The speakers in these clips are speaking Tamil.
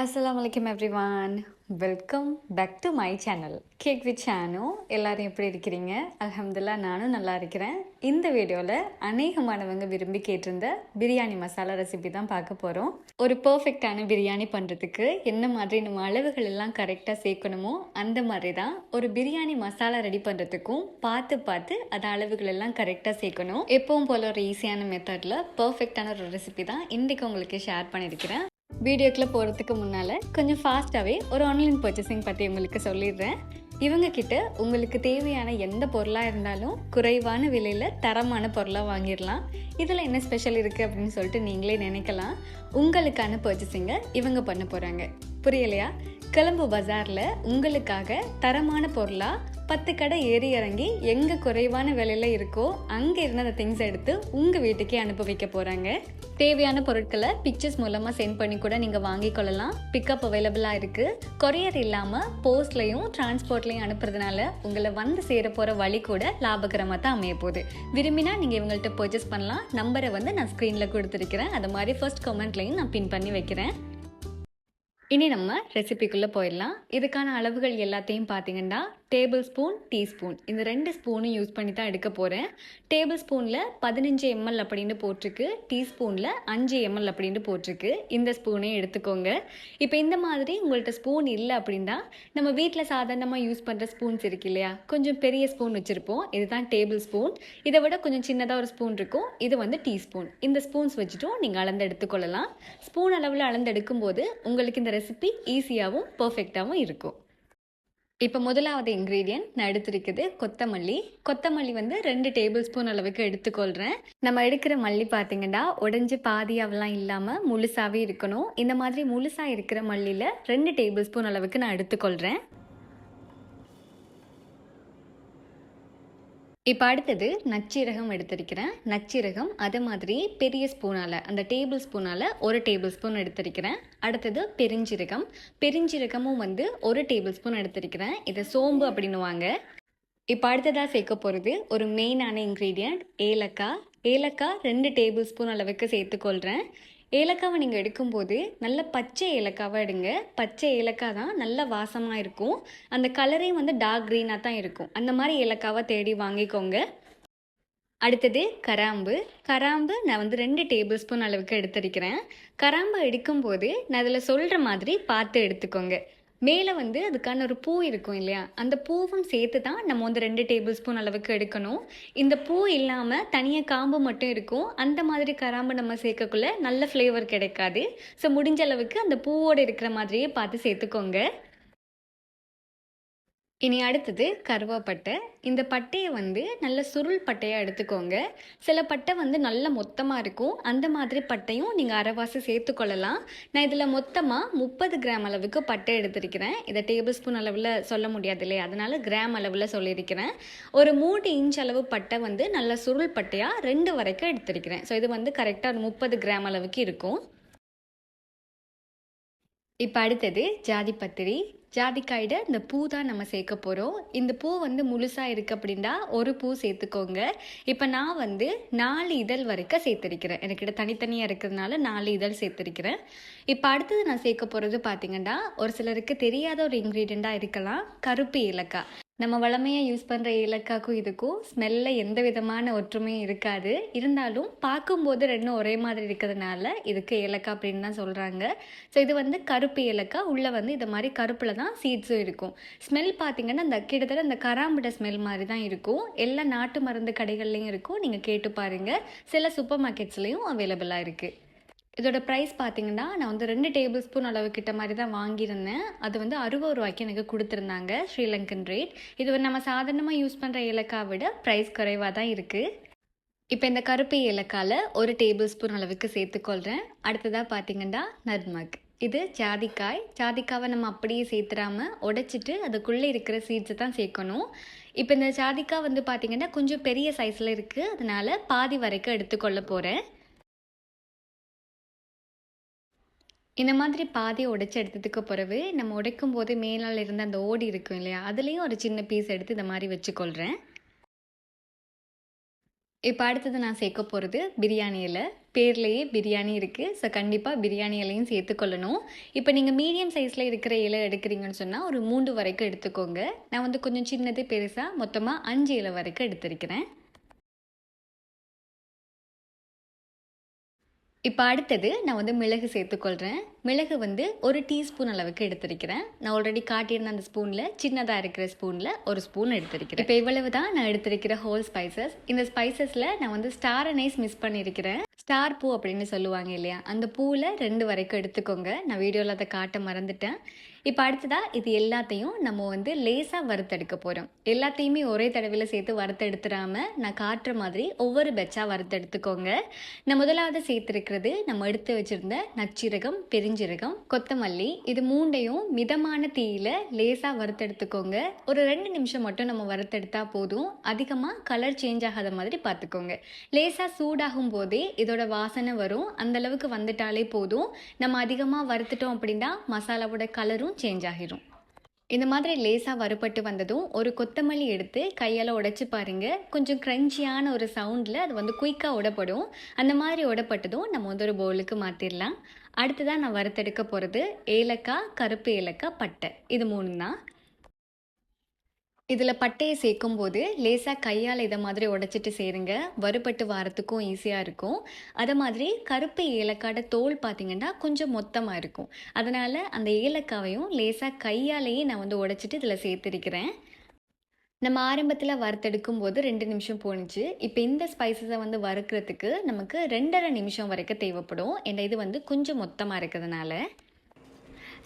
அஸ்ஸலாமு every everyone welcome back to my channel cake with சேனோ எல்லாரும் எப்படி இருக்கிறீங்க? அலமதுல்லா நானும் நல்லா இருக்கிறேன். இந்த வீடியோவில் அநேகமானவங்க விரும்பி கேட்டிருந்த பிரியாணி மசாலா ரெசிபி தான் பார்க்க போகிறோம் ஒரு பர்ஃபெக்டான பிரியாணி பண்ணுறதுக்கு என்ன மாதிரி நம்ம அளவுகள் எல்லாம் கரெக்டாக சேர்க்கணுமோ அந்த மாதிரி தான் ஒரு பிரியாணி மசாலா ரெடி பண்ணுறதுக்கும் பார்த்து பார்த்து அது அளவுகள் எல்லாம் கரெக்டாக சேர்க்கணும். எப்பவும் போல ஒரு ஈஸியான மெத்தடில் பர்ஃபெக்டான ஒரு ரெசிபி தான் இன்றைக்கு உங்களுக்கு ஷேர் பண்ணியிருக்கிறேன் வீடியோக்குள்ளே போகிறதுக்கு முன்னால் கொஞ்சம் ஃபாஸ்ட்டாகவே ஒரு ஆன்லைன் பர்ச்சேசிங் பற்றி உங்களுக்கு சொல்லிடுறேன். இவங்க கிட்ட உங்களுக்கு தேவையான எந்த பொருளாக இருந்தாலும் குறைவான விலையில் தரமான பொருளாக வாங்கிடலாம். இதில் என்ன ஸ்பெஷல் இருக்குது அப்படின்னு சொல்லிட்டு நீங்களே நினைக்கலாம். உங்களுக்கான பர்ச்சேசிங்கை இவங்க பண்ண போகிறாங்க புரியலையா? கிளம்பு பஜாரில் உங்களுக்காக தரமான பொருளாக பத்து கடை ஏறி இறங்கி எங்கே குறைவான விலையில இருக்கோ அங்கே இருந்த அந்த திங்ஸ் எடுத்து உங்கள் வீட்டுக்கே அனுப்பி வைக்க போகிறாங்க தேவையான பொருட்களை பிக்சர்ஸ் மூலமாக சென்ட் பண்ணி கூட நீங்கள் வாங்கிக் கொள்ளலாம். பிக்கப் அவைலபிளாக இருக்குது கொரியர் இல்லாமல் போஸ்ட்லையும் டிரான்ஸ்போர்ட்லையும் அனுப்புறதுனால உங்களை வந்து சேர போகிற வழி கூட லாபகரமாக தான் அமைய போகுது. விரும்பினா நீங்கள் இவங்கள்ட்ட பர்ச்சேஸ் பண்ணலாம். நம்பரை வந்து நான் ஸ்க்ரீனில் கொடுத்துருக்கிறேன். அது மாதிரி ஃபர்ஸ்ட் கமெண்ட்லையும் நான் பின் பண்ணி வைக்கிறேன். இனி நம்ம ரெசிபிக்குள்ளே போயிடலாம். இதுக்கான அளவுகள் எல்லாத்தையும் பார்த்தீங்கன்னா டேபிள் ஸ்பூன் டீஸ்பூன். இந்த ரெண்டு ஸ்பூனும் யூஸ் பண்ணி தான் எடுக்க போகிறேன் டேபிள் ஸ்பூனில் பதினஞ்சு எம்எல் அப்படின்னு போட்டிருக்கு. டீஸ்பூனில் அஞ்சு எம்எல் அப்படின்னு போட்டிருக்கு. இந்த ஸ்பூனே எடுத்துக்கோங்க. இப்போ இந்த மாதிரி உங்கள்கிட்ட ஸ்பூன் இல்லை அப்படின்னா நம்ம வீட்டில் சாதாரணமாக யூஸ் பண்ணுற ஸ்பூன்ஸ் இருக்கு இல்லையா? கொஞ்சம் பெரிய ஸ்பூன் வச்சுருப்போம். இதுதான் டேபிள் ஸ்பூன் இதை விட கொஞ்சம் சின்னதாக ஒரு ஸ்பூன் இருக்கும். இது வந்து டீஸ்பூன். இந்த ஸ்பூன்ஸ் வச்சுட்டும் நீங்கள் அளந்து எடுத்துக்கொள்ளலாம். ஸ்பூன் அளவில் அளந்து எடுக்கும்போது உங்களுக்கு இந்த ரெசிபி ஈஸியாகவும் பர்ஃபெக்டாகவும் இருக்கும். இப்போ முதலாவது இன்க்ரீடியன்ட் நான் எடுத்திருக்குது கொத்தமல்லி. கொத்தமல்லி வந்து ரெண்டு டேபிள் ஸ்பூன் அளவுக்கு எடுத்துக்கொள்கிறேன் நம்ம எடுக்கிற மல்லி பார்த்தீங்கன்னா உடஞ்சி பாதியாவெல்லாம் இல்லாமல் முழுசாகவே இருக்கணும். இந்த மாதிரி முழுசாக இருக்கிற மல்லியில் ரெண்டு டேபிள் ஸ்பூன் அளவுக்கு நான் எடுத்துக்கொள்கிறேன் இப்போ அடுத்தது நச்சீரகம் எடுத்திருக்கிறேன். நச்சீரகம் அது மாதிரி பெரிய ஸ்பூனால் அந்த டேபிள் ஸ்பூனால் ஒரு டேபிள் ஸ்பூன் எடுத்திருக்கிறேன். அடுத்தது பெருஞ்சீரகம். பெருஞ்சீரகமும் வந்து ஒரு டேபிள் ஸ்பூன் எடுத்திருக்கிறேன். இதை சோம்பு அப்படின்னுவாங்க. இப்போ அடுத்ததாக சேர்க்க போகிறது ஒரு மெயினான இன்க்ரீடியண்ட் ஏலக்காய். ஏலக்காய் ரெண்டு டேபிள் ஸ்பூன் அளவுக்கு சேர்த்துக்கொள்கிறேன் ஏலக்காவை நீங்கள் எடுக்கும்போது நல்ல பச்சை ஏலக்காவை எடுங்க. பச்சை ஏலக்காய் தான் நல்ல வாசமாக இருக்கும். அந்த கலரே வந்து டார்க் க்ரீனாக தான் இருக்கும். அந்த மாதிரி ஏலக்காவை தேடி வாங்கிக்கோங்க. அடுத்தது கராம்பு. கராம்பு நான் வந்து ரெண்டு டேபிள் ஸ்பூன் அளவுக்கு எடுத்திருக்கிறேன் கராம்பு எடுக்கும்போது நான் அதில் சொல்கிற மாதிரி பார்த்து எடுத்துக்கோங்க. மேலே வந்து அதுக்கான ஒரு பூ இருக்கும் இல்லையா? அந்த பூவும் சேர்த்து தான் நம்ம வந்து ரெண்டு டேபிள் ஸ்பூன் அளவுக்கு எடுக்கணும். இந்த பூ இல்லாமல் தனியாக காம்பு மட்டும் இருக்கும். அந்த மாதிரி கராம்பு நம்ம சேர்க்கக்குள்ள நல்ல ஃப்ளேவர் கிடைக்காது. ஸோ முடிஞ்ச அளவுக்கு அந்த பூவோடு இருக்கிற மாதிரியே பார்த்து சேர்த்துக்கோங்க. இனி அடுத்தது கருவாப்பட்டை. இந்த பட்டையை வந்து நல்ல சுருள் பட்டையாக எடுத்துக்கோங்க. சில பட்டை வந்து நல்ல மொத்தமாக இருக்கும். அந்த மாதிரி பட்டையும் நீங்கள் அரைவாசி சேர்த்துக்கொள்ளலாம் நான் இதில் மொத்தமாக முப்பது கிராம் அளவுக்கு பட்டை எடுத்திருக்கிறேன். இதை டேபிள் ஸ்பூன் அளவில் சொல்ல முடியாது இல்லையா? அதனால் கிராம் அளவில் சொல்லியிருக்கிறேன். ஒரு மூணு இன்ச் அளவு பட்டை வந்து நல்ல சுருள் பட்டையாக ரெண்டு வரைக்கும் எடுத்திருக்கிறேன். ஸோ இது வந்து கரெக்டாக ஒரு முப்பது கிராம் அளவுக்கு இருக்கும். இப்போ அடுத்தது ஜாதி பத்திரி. ஜாதிக்காயிட இந்த பூ தான் நம்ம சேர்க்க போகிறோம் இந்த பூ வந்து முழுசாக இருக்குது அப்படின்னா ஒரு பூ சேர்த்துக்கோங்க. இப்போ நான் வந்து நாலு இதழ் வரைக்கும் சேர்த்துருக்கிறேன். எனக்கிட்ட தனித்தனியாக இருக்கிறதுனால நாலு இதழ் சேர்த்துருக்கிறேன். இப்போ அடுத்தது நான் சேர்க்க போகிறது பார்த்தீங்கன்னா ஒரு சிலருக்கு தெரியாத ஒரு இன்க்ரீடியண்ட்டாக இருக்கலாம். கருப்பு ஏலக்காய். நம்ம வளமையாக யூஸ் பண்ணுற ஏலக்காய்க்கும் இதுக்கும் ஸ்மெல்லில் எந்த விதமான ஒற்றுமையும் இருக்காது. இருந்தாலும் பார்க்கும்போது ரெண்டும் ஒரே மாதிரி இருக்கிறதுனால இதுக்கு ஏலக்காய் அப்படின்னு தான் சொல்கிறாங்க ஸோ இது வந்து கருப்பு ஏலக்காய். உள்ளே வந்து இது மாதிரி கருப்பில் தான் சீட்ஸும் இருக்கும். ஸ்மெல் பார்த்தீங்கன்னா அந்த கிட்டத்தட்ட இந்த கராம்பிட ஸ்மெல் மாதிரி தான் இருக்கும். எல்லா நாட்டு மருந்து கடைகள்லையும் இருக்கும். நீங்கள் கேட்டு பாருங்கள் சில சூப்பர் மார்க்கெட்ஸ்லேயும் அவைலபிளாக இருக்குது இதோட ப்ரைஸ் பார்த்தீங்கன்னா நான் வந்து ரெண்டு டேபிள் ஸ்பூன் அளவு கிட்ட மாதிரி தான் வாங்கியிருந்தேன். அது வந்து அறுபது ரூபாய்க்கு எனக்கு கொடுத்துருந்தாங்க ஸ்ரீலங்கன் ரேட் இது நம்ம சாதாரணமாக யூஸ் பண்ணுற ஏலக்காய் விட ப்ரைஸ் குறைவாக தான் இருக்குது இப்போ இந்த கருப்பு ஏலக்காயில் ஒரு டேபிள் ஸ்பூன் அளவுக்கு சேர்த்துக்கொள்கிறேன் அடுத்ததாக பார்த்தீங்கன்னா நர்மக். இது ஜாதிக்காய். ஜாதிக்காவை நம்ம அப்படியே சேர்த்துடாம உடைச்சிட்டு அதுக்குள்ளே இருக்கிற சீட்ஸை தான் சேர்க்கணும். இப்போ இந்த ஜாதிக்காய் வந்து பார்த்திங்கன்னா கொஞ்சம் பெரிய சைஸில் இருக்குது அதனால் பாதி வரைக்கும் எடுத்துக்கொள்ள போகிறேன் இந்த மாதிரி பாதி உடைச்சி எடுத்ததுக்கு பிறகு நம்ம உடைக்கும் போது மேலால் இருந்த அந்த ஓடி இருக்கும் இல்லையா? அதுலேயும் ஒரு சின்ன பீஸ் எடுத்து இந்த மாதிரி வச்சுக்கொள்கிறேன் இப்போ அடுத்தது நான் சேர்க்க போகிறது பிரியாணி இலை. பேர்லேயே பிரியாணி இருக்குது ஸோ கண்டிப்பாக பிரியாணி இலையும் சேர்த்துக்கொள்ளணும் இப்போ நீங்கள் மீடியம் சைஸில் இருக்கிற இலை எடுக்கிறீங்கன்னு சொன்னால் ஒரு மூன்று வரைக்கும் எடுத்துக்கோங்க. நான் வந்து கொஞ்சம் சின்னது பெருசாக மொத்தமாக அஞ்சு இலை வரைக்கும் எடுத்திருக்கிறேன். இப்போ அடுத்தது நான் வந்து மிளகு சேர்த்துக்கொள்கிறேன் மிளகு வந்து ஒரு டீஸ்பூன் அளவுக்கு எடுத்திருக்கிறேன். நான் ஆல்ரெடி காட்டியிருந்த அந்த ஸ்பூனில் சின்னதாக இருக்கிற ஸ்பூனில் ஒரு ஸ்பூன் எடுத்திருக்கிறேன். இப்போ இவ்வளவு தான் நான் எடுத்திருக்கிற ஹோல் ஸ்பைசஸ் இந்த ஸ்பைசஸில் நான் வந்து ஸ்டார் அனைஸ் மிஸ் பண்ணியிருக்கிறேன். ஸ்டார் பூ அப்படின்னு சொல்லுவாங்க இல்லையா? அந்த பூவில் ரெண்டு வரைக்கும் எடுத்துக்கோங்க. நான் வீடியோவில் அதை காட்ட மறந்துட்டேன். இப்போ அடுத்ததாக இது எல்லாத்தையும் நம்ம வந்து லேசாக வறுத்தெடுக்க போகிறோம் எல்லாத்தையுமே ஒரே தடவையில் சேர்த்து வறுத்தெடுத்துடாமல் நான் காட்டுற மாதிரி ஒவ்வொரு பெச்சாக வறுத்தெடுத்துக்கோங்க. நான் முதலாவது சேர்த்துருக்கிறது நம்ம எடுத்து வச்சுருந்த நச்சீரகம் பெருஞ்சீரகம் கொத்தமல்லி இது மூண்டையும் மிதமான தீயில் லேசாக வறுத்தெடுத்துக்கோங்க. ஒரு ரெண்டு நிமிஷம் மட்டும் நம்ம வறுத்தெடுத்தா போதும். அதிகமாக கலர் சேஞ்ச் ஆகாத மாதிரி பார்த்துக்கோங்க. லேசாக சூடாகும் போதே இதோட வாசனை வரும். அந்த அளவுக்கு வந்துட்டாலே போதும். நம்ம அதிகமாக வறுத்துட்டோம் அப்படின்னா மசாலாவோட கலரும் சேஞ்ச் ஆகிரும். இந்த மாதிரி லேசாக வறுபட்டு வந்ததும் ஒரு கொத்தமல்லி எடுத்து கையால் உடைச்சி பாருங்க. கொஞ்சம் க்ரன்ச்சியான ஒரு சவுண்டில் அது வந்து குயிக்காக உடப்படும். அந்த மாதிரி உடப்பட்டதும் நம்ம வந்து ஒரு பவுலுக்கு மாற்றிடலாம் அடுத்ததாக நான் வறுத்தெடுக்க போகிறது ஏலக்காய் கருப்பு ஏலக்காய் பட்டை. இது மூணு தான். இதில் பட்டையை சேர்க்கும் போது லேசாக கையால் இதை மாதிரி உடைச்சிட்டு சேருங்க. வறுபட்டு வாரத்துக்கும் ஈஸியாக இருக்கும். அதை மாதிரி கருப்பு ஏலக்காயோட தோல் பார்த்திங்கன்னா கொஞ்சம் மொத்தமாக இருக்கும். அதனால் அந்த ஏலக்காவையும் லேசாக கையாலேயே நான் வந்து உடைச்சிட்டு இதில் சேர்த்துருக்கிறேன். நம்ம ஆரம்பத்தில் வறுத்தெடுக்கும் போது ரெண்டு நிமிஷம் போணுச்சு. இப்போ இந்த ஸ்பைசஸை வந்து வறுக்கிறதுக்கு நமக்கு ரெண்டரை நிமிஷம் வரைக்கும் தேவைப்படும். ஏன்னா இது வந்து கொஞ்சம் மொத்தமாக இருக்கிறதுனால.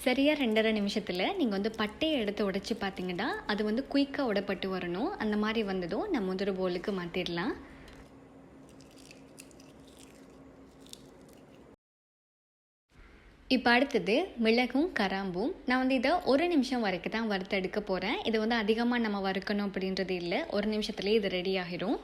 சரியாக ரெண்டரை நிமிஷத்தில் நீங்கள் வந்து பட்டையை எடுத்து உடைச்சி பார்த்தீங்கன்னா அது வந்து குயிக்காக உடப்பட்டு வரணும். அந்த மாதிரி வந்ததும் நம்ம வந்து ஒரு போலுக்கு மாற்றிடலாம் இப்போ அடுத்தது மிளகும் கராம்பும். நான் வந்து இதை ஒரு நிமிஷம் வரைக்கும் தான் வறுத்தெடுக்க போகிறேன் இதை வந்து அதிகமாக நம்ம வறுக்கணும் அப்படின்றது இல்லை. ஒரு நிமிஷத்துலேயே இது ரெடி ஆகிடும்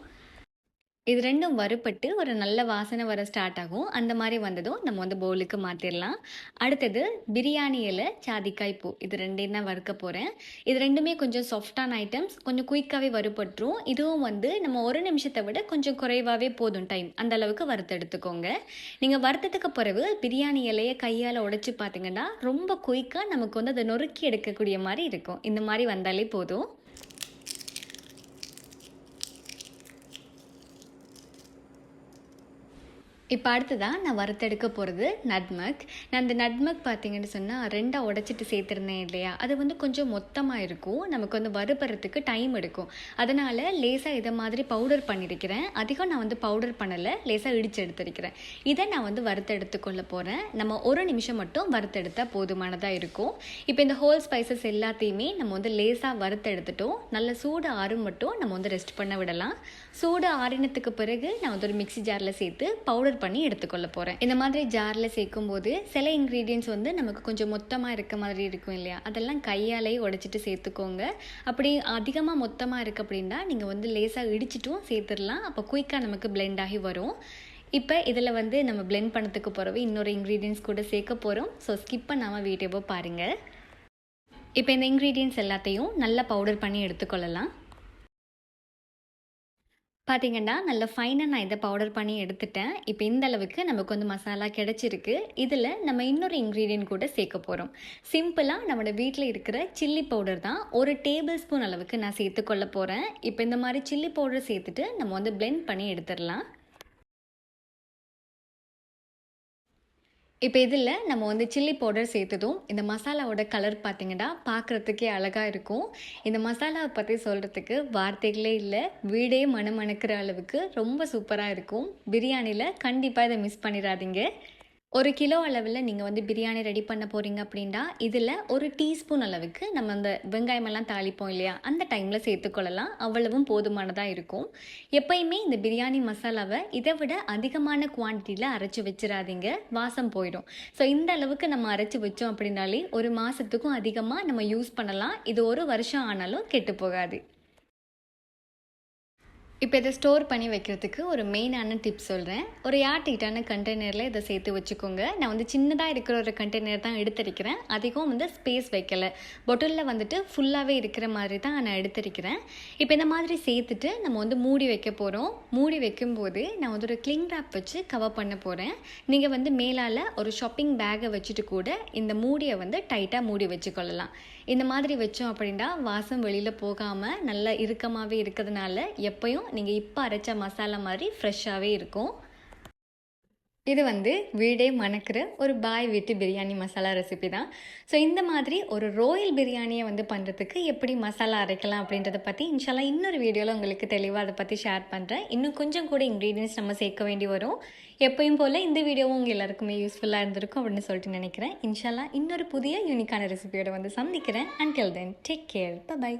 இது ரெண்டும் வறுப்பட்டு ஒரு நல்ல வாசனை வர ஸ்டார்ட் ஆகும். அந்த மாதிரி வந்ததும் நம்ம வந்து பவுலுக்கு மாற்றிடலாம் அடுத்தது பிரியாணி இலை சாதிக்காய் பூ. இது ரெண்டையும் தான் வறுக்க போகிறேன் இது ரெண்டுமே கொஞ்சம் சாஃப்டான ஐட்டம்ஸ் கொஞ்சம் குயிக்காகவே வறுப்பட்டுரும் இதுவும் வந்து நம்ம ஒரு நிமிஷத்தை விட கொஞ்சம் குறைவாகவே போதும் டைம் அந்த அளவுக்கு வறுத்து எடுத்துக்கோங்க. நீங்கள் வறுத்ததுக்கு பிறகு பிரியாணி இலையை கையால் உடைச்சி பார்த்தீங்கன்னா ரொம்ப குயிக்காக நமக்கு வந்து அதை நொறுக்கி எடுக்கக்கூடிய மாதிரி இருக்கும். இந்த மாதிரி வந்தாலே போதும். இப்போ அடுத்ததான் நான் வறுத்தெடுக்க போகிறது நட்மக். நான் அந்த நட்மக் பார்த்தீங்கன்னு சொன்னால் ரெண்டாக உடச்சிட்டு சேர்த்துருந்தேன் இல்லையா? அது வந்து கொஞ்சம் மொத்தமாக இருக்கும். நமக்கு வந்து வறுபறதுக்கு டைம் எடுக்கும். அதனால் லேசாக இதை மாதிரி பவுடர் பண்ணியிருக்கிறேன் அதிகம் நான் வந்து பவுடர் பண்ணலை. லேசாக இடித்து எடுத்திருக்கிறேன். இதை நான் வந்து வறுத்தெடுத்து கொள்ள போகிறேன் நம்ம ஒரு நிமிஷம் மட்டும் வறுத்தெடுத்தால் போதுமானதாக இருக்கும். இப்போ இந்த ஹோல் ஸ்பைசஸ் எல்லாத்தையுமே நம்ம வந்து லேசாக வறுத்தெடுத்துட்டோம். நல்ல சூடு ஆறும் மட்டும் நம்ம வந்து ரெஸ்ட் பண்ண விடலாம். சூடு ஆறினத்துக்கு பிறகு நான் வந்து ஒரு மிக்சி ஜாரில் சேர்த்து பவுடர் பண்ணி எடுத்துக்கொள்ள போகிறேன் இந்த மாதிரி ஜாரில் சேர்க்கும் போது சில இன்க்ரீடியன்ஸ் வந்து நமக்கு கொஞ்சம் மொத்தமாக இருக்க மாதிரி இருக்கும் இல்லையா? அதெல்லாம் கையாலேயே உடைச்சிட்டு சேர்த்துக்கோங்க. அப்படி அதிகமாக மொத்தமாக இருக்குது அப்படின்னா நீங்கள் வந்து லேசாக இடிச்சிட்டும் சேர்த்துடலாம். அப்போ குயிக்காக நமக்கு பிளெண்ட் ஆகி வரும். இப்போ இதில் வந்து நம்ம பிளெண்ட் பண்ணதுக்கு போகிறவே இன்னொரு இன்க்ரீடியன்ஸ் கூட சேர்க்க போகிறோம் ஸோ ஸ்கிப் பண்ணாமல் வீடியோவை பாருங்கள் இப்போ இந்த இன்க்ரீடியன்ஸ் எல்லாத்தையும் நல்லா பவுடர் பண்ணி எடுத்துக்கொள்ளலாம். பார்த்தீங்கன்னா நல்ல ஃபைனாக நான் இதை பவுடர் பண்ணி எடுத்துட்டேன். இப்போ இந்த அளவுக்கு நமக்கு வந்து மசாலா கிடச்சிருக்கு. இதில் நம்ம இன்னொரு இன்க்ரீடியன்ட் கூட சேர்க்க போகிறோம் சிம்பிளாக நம்மளோட வீட்டில் இருக்கிற சில்லி பவுடர் தான் ஒரு டேபிள் ஸ்பூன் அளவுக்கு நான் சேர்த்துக்கொள்ள போகிறேன் இப்போ இந்த மாதிரி சில்லி பவுடர் சேர்த்துட்டு நம்ம வந்து பிளெண்ட் பண்ணி எடுத்துடலாம். இப்போ இதில் நம்ம வந்து சில்லி பவுடர் சேர்த்ததும் இந்த மசாலாவோட கலர் பார்த்திங்கன்னா பார்க்குறதுக்கே அழகாக இருக்கும். இந்த மசாலாவை பற்றி சொல்கிறதுக்கு வார்த்தைகளே இல்லை வீடே மணமணக்கிற அளவுக்கு ரொம்ப சூப்பராக இருக்கும். பிரியாணியில் கண்டிப்பாக இதை மிஸ் பண்ணிடாதீங்க. ஒரு கிலோ அளவில் நீங்கள் வந்து பிரியாணி ரெடி பண்ண போகிறீங்க அப்படின்னா இதில் ஒரு டீஸ்பூன் அளவுக்கு நம்ம அந்த வெங்காயமெல்லாம் தாளிப்போம் இல்லையா? அந்த டைமில் சேர்த்துக்கொள்ளலாம் அவ்வளவும் போதுமானதாக இருக்கும். எப்பயுமே இந்த பிரியாணி மசாலாவை இதை விட அதிகமான குவான்டிட்டியில் அரைச்சி வச்சிடாதீங்க வாசம் போயிடும். ஸோ இந்த அளவுக்கு நம்ம அரைச்சி வச்சோம் அப்படின்னாலே ஒரு மாதத்துக்கும் அதிகமாக நம்ம யூஸ் பண்ணலாம். இது ஒரு வருஷம் ஆனாலும் கெட்டு போகாது. இப்போ இதை ஸ்டோர் பண்ணி வைக்கிறதுக்கு ஒரு மெயினான டிப் சொல்கிறேன் ஒரு ஏர்டைட்டான கண்டெய்னரில் இதை சேர்த்து வச்சுக்கோங்க. நான் வந்து சின்னதாக இருக்கிற ஒரு கண்டெய்னர் தான் எடுத்திருக்கிறேன் அதிகம் வந்து ஸ்பேஸ் வைக்கல. பொட்டிலில் வந்துட்டு ஃபுல்லாகவே இருக்கிற மாதிரி தான் நான் எடுத்திருக்கிறேன் இப்போ இந்த மாதிரி சேர்த்துட்டு நம்ம வந்து மூடி வைக்க போகிறோம் மூடி வைக்கும்போது நான் வந்து ஒரு கிளிங் ரேப் வச்சு கவர் பண்ண போகிறேன் நீங்கள் வந்து மேலால் ஒரு ஷாப்பிங் பேக்கை வச்சுட்டு கூட இந்த மூடியை வந்து டைட்டாக மூடி வச்சுக்கொள்ளலாம். இந்த மாதிரி வச்சோம் அப்படின்னா வாசம் வெளியில் போகாமல் நல்லா இறுக்கமாகவே இருக்கிறதுனால எப்பயும் நீங்கள் இப்போ அரைச்ச மசாலா மாதிரி ஃப்ரெஷ்ஷாகவே இருக்கும். இது வந்து வீடே மணக்கிற ஒரு பாய் வீட்டு பிரியாணி மசாலா ரெசிபி தான். ஸோ இந்த மாதிரி ஒரு ரோயல் பிரியாணியை வந்து பண்ணுறதுக்கு எப்படி மசாலா அரைக்கலாம் அப்படின்றத பற்றி இன்ஷால்லா இன்னொரு வீடியோவில் உங்களுக்கு தெளிவாக அதை பற்றி ஷேர் பண்ணுறேன் இன்னும் கொஞ்சம் கூட இன்க்ரீடியன்ஸ் நம்ம சேர்க்க வேண்டி வரும். எப்பயும் போல் இந்த வீடியோவும் உங்கள் எல்லாருக்குமே யூஸ்ஃபுல்லாக இருந்திருக்கும் அப்படின்னு சொல்லிட்டு நினைக்கிறேன். இன்ஷால்லா இன்னொரு புதிய யூனிக்கான ரெசிபியோட வந்து சந்திக்கிறேன். Until then take care bye